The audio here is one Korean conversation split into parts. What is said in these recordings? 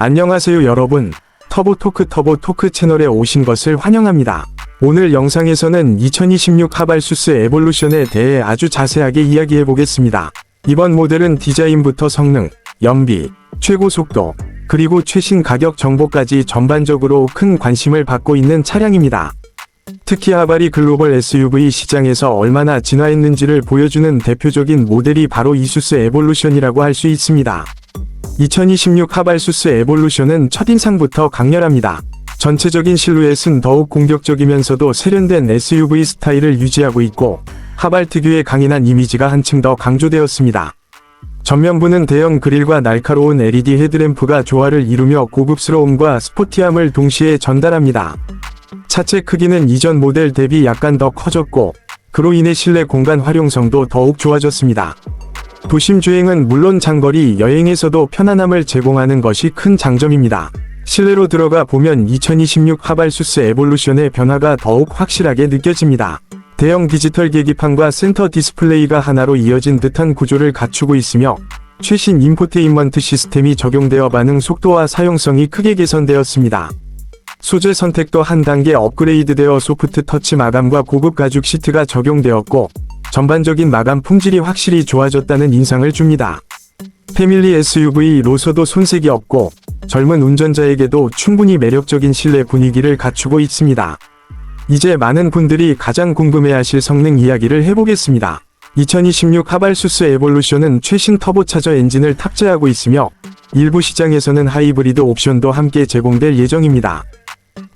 안녕하세요 여러분. 터보토크 터보토크 채널에 오신 것을 환영합니다. 오늘 영상에서는 2026 하발수스 에볼루션에 대해 아주 자세하게 이야기해 보겠습니다. 이번 모델은 디자인부터 성능, 연비, 최고 속도, 그리고 최신 가격 정보까지 전반적으로 큰 관심을 받고 있는 차량입니다. 특히 하발이 글로벌 SUV 시장에서 얼마나 진화했는지를 보여주는 대표적인 모델이 바로 이수스 에볼루션이라고 할 수 있습니다. 2026 하발 수스 에볼루션은 첫인상부터 강렬합니다. 전체적인 실루엣은 더욱 공격적이면서도 세련된 SUV 스타일을 유지하고 있고 하발 특유의 강인한 이미지가 한층 더 강조되었습니다. 전면부는 대형 그릴과 날카로운 LED 헤드램프가 조화를 이루며 고급스러움과 스포티함을 동시에 전달합니다. 차체 크기는 이전 모델 대비 약간 더 커졌고 그로 인해 실내 공간 활용성도 더욱 좋아졌습니다. 도심 주행은 물론 장거리 여행에서도 편안함을 제공하는 것이 큰 장점입니다. 실내로 들어가 보면 2026 하발수스 에볼루션의 변화가 더욱 확실하게 느껴집니다. 대형 디지털 계기판과 센터 디스플레이가 하나로 이어진 듯한 구조를 갖추고 있으며 최신 인포테인먼트 시스템이 적용되어 반응 속도와 사용성이 크게 개선되었습니다. 소재 선택도 한 단계 업그레이드되어 소프트 터치 마감과 고급 가죽 시트가 적용되었고 전반적인 마감 품질이 확실히 좋아졌다는 인상을 줍니다. 패밀리 SUV로서도 손색이 없고 젊은 운전자에게도 충분히 매력적인 실내 분위기를 갖추고 있습니다. 이제 많은 분들이 가장 궁금해하실 성능 이야기를 해보겠습니다. 2026 하발수스 에볼루션은 최신 터보차저 엔진을 탑재하고 있으며 일부 시장에서는 하이브리드 옵션도 함께 제공될 예정입니다.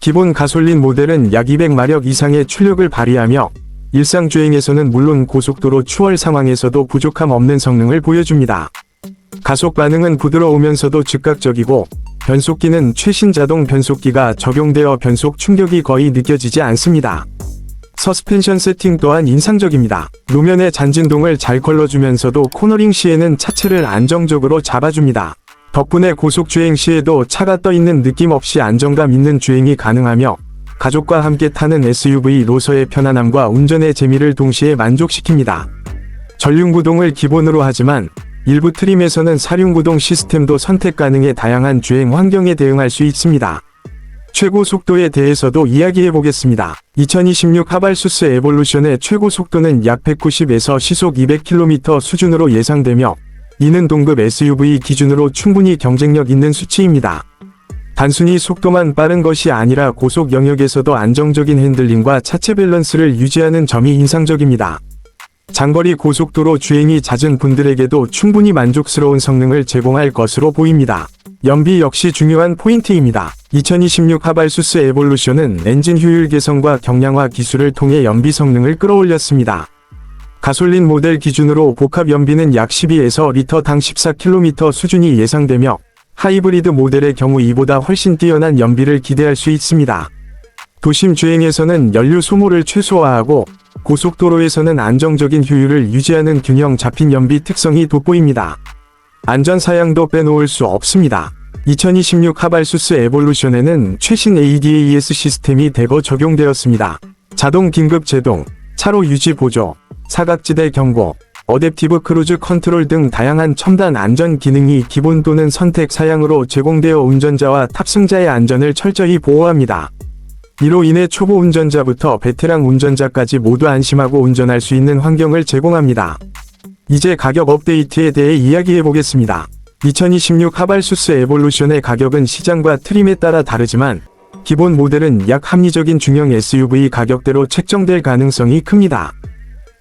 기본 가솔린 모델은 약 200마력 이상의 출력을 발휘하며 일상 주행에서는 물론 고속도로 추월 상황에서도 부족함 없는 성능을 보여줍니다. 가속 반응은 부드러우면서도 즉각적이고 변속기는 최신 자동 변속기가 적용되어 변속 충격이 거의 느껴지지 않습니다. 서스펜션 세팅 또한 인상적입니다.路面의 잔진동을 잘 걸러주면서도 코너링 시에는 차체를 안정적으로 잡아줍니다. 덕분에 고속 주행 시에도 차가 떠 있는 느낌 없이 안정감 있는 주행이 가능하며 가족과 함께 타는 SUV로서의 편안함과 운전의 재미를 동시에 만족시킵니다. 전륜구동을 기본으로 하지만 일부 트림에서는 사륜구동 시스템도 선택 가능해 다양한 주행 환경에 대응할 수 있습니다. 최고 속도에 대해서도 이야기해 보겠습니다. 2026 하발수스 에볼루션의 최고 속도는 약 190에서 시속 200km 수준으로 예상되며 이는 동급 SUV 기준으로 충분히 경쟁력 있는 수치입니다. 단순히 속도만 빠른 것이 아니라 고속 영역에서도 안정적인 핸들링과 차체 밸런스를 유지하는 점이 인상적입니다. 장거리 고속도로 주행이 잦은 분들에게도 충분히 만족스러운 성능을 제공할 것으로 보입니다. 연비 역시 중요한 포인트입니다. 2026 하발수스 에볼루션은 엔진 효율 개선과 경량화 기술을 통해 연비 성능을 끌어올렸습니다. 가솔린 모델 기준으로 복합 연비는 약 12에서 리터당 14km 수준이 예상되며 하이브리드 모델의 경우 이보다 훨씬 뛰어난 연비를 기대할 수 있습니다. 도심 주행에서는 연료 소모를 최소화하고 고속도로에서는 안정적인 효율을 유지하는 균형 잡힌 연비 특성이 돋보입니다. 안전 사양도 빼놓을 수 없습니다. 2026 하발수스 에볼루션에는 최신 ADAS 시스템이 대거 적용되었습니다. 자동 긴급 제동, 차로 유지 보조, 사각지대 경고, 어댑티브 크루즈 컨트롤 등 다양한 첨단 안전 기능이 기본 또는 선택 사양으로 제공되어 운전자와 탑승자의 안전을 철저히 보호합니다. 이로 인해 초보 운전자부터 베테랑 운전자까지 모두 안심하고 운전할 수 있는 환경을 제공합니다. 이제 가격 업데이트에 대해 이야기해 보겠습니다. 2026 하발수스 에볼루션의 가격은 시장과 트림에 따라 다르지만 기본 모델은 약 합리적인 중형 SUV 가격대로 책정될 가능성이 큽니다.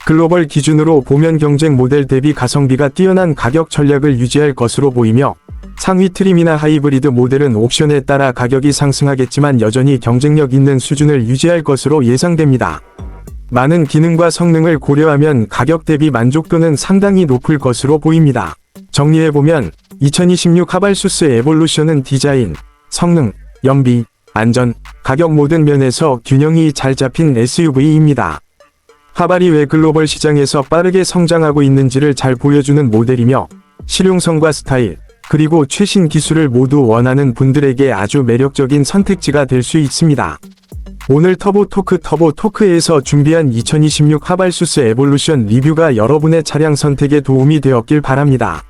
글로벌 기준으로 보면 경쟁 모델 대비 가성비가 뛰어난 가격 전략을 유지할 것으로 보이며 상위 트림이나 하이브리드 모델은 옵션에 따라 가격이 상승하겠지만 여전히 경쟁력 있는 수준을 유지할 것으로 예상됩니다. 많은 기능과 성능을 고려하면 가격 대비 만족도는 상당히 높을 것으로 보입니다. 정리해보면 2026 하발수스 에볼루션은 디자인, 성능, 연비, 안전, 가격 모든 면에서 균형이 잘 잡힌 SUV입니다. 하발이 왜 글로벌 시장에서 빠르게 성장하고 있는지를 잘 보여주는 모델이며 실용성과 스타일, 그리고 최신 기술을 모두 원하는 분들에게 아주 매력적인 선택지가 될 수 있습니다. 오늘 터보 토크 터보 토크에서 준비한 2026 하발수스 에볼루션 리뷰가 여러분의 차량 선택에 도움이 되었길 바랍니다.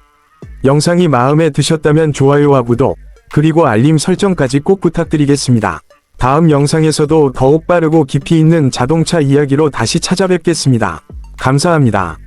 영상이 마음에 드셨다면 좋아요와 구독, 그리고 알림 설정까지 꼭 부탁드리겠습니다. 다음 영상에서도 더욱 빠르고 깊이 있는 자동차 이야기로 다시 찾아뵙겠습니다. 감사합니다.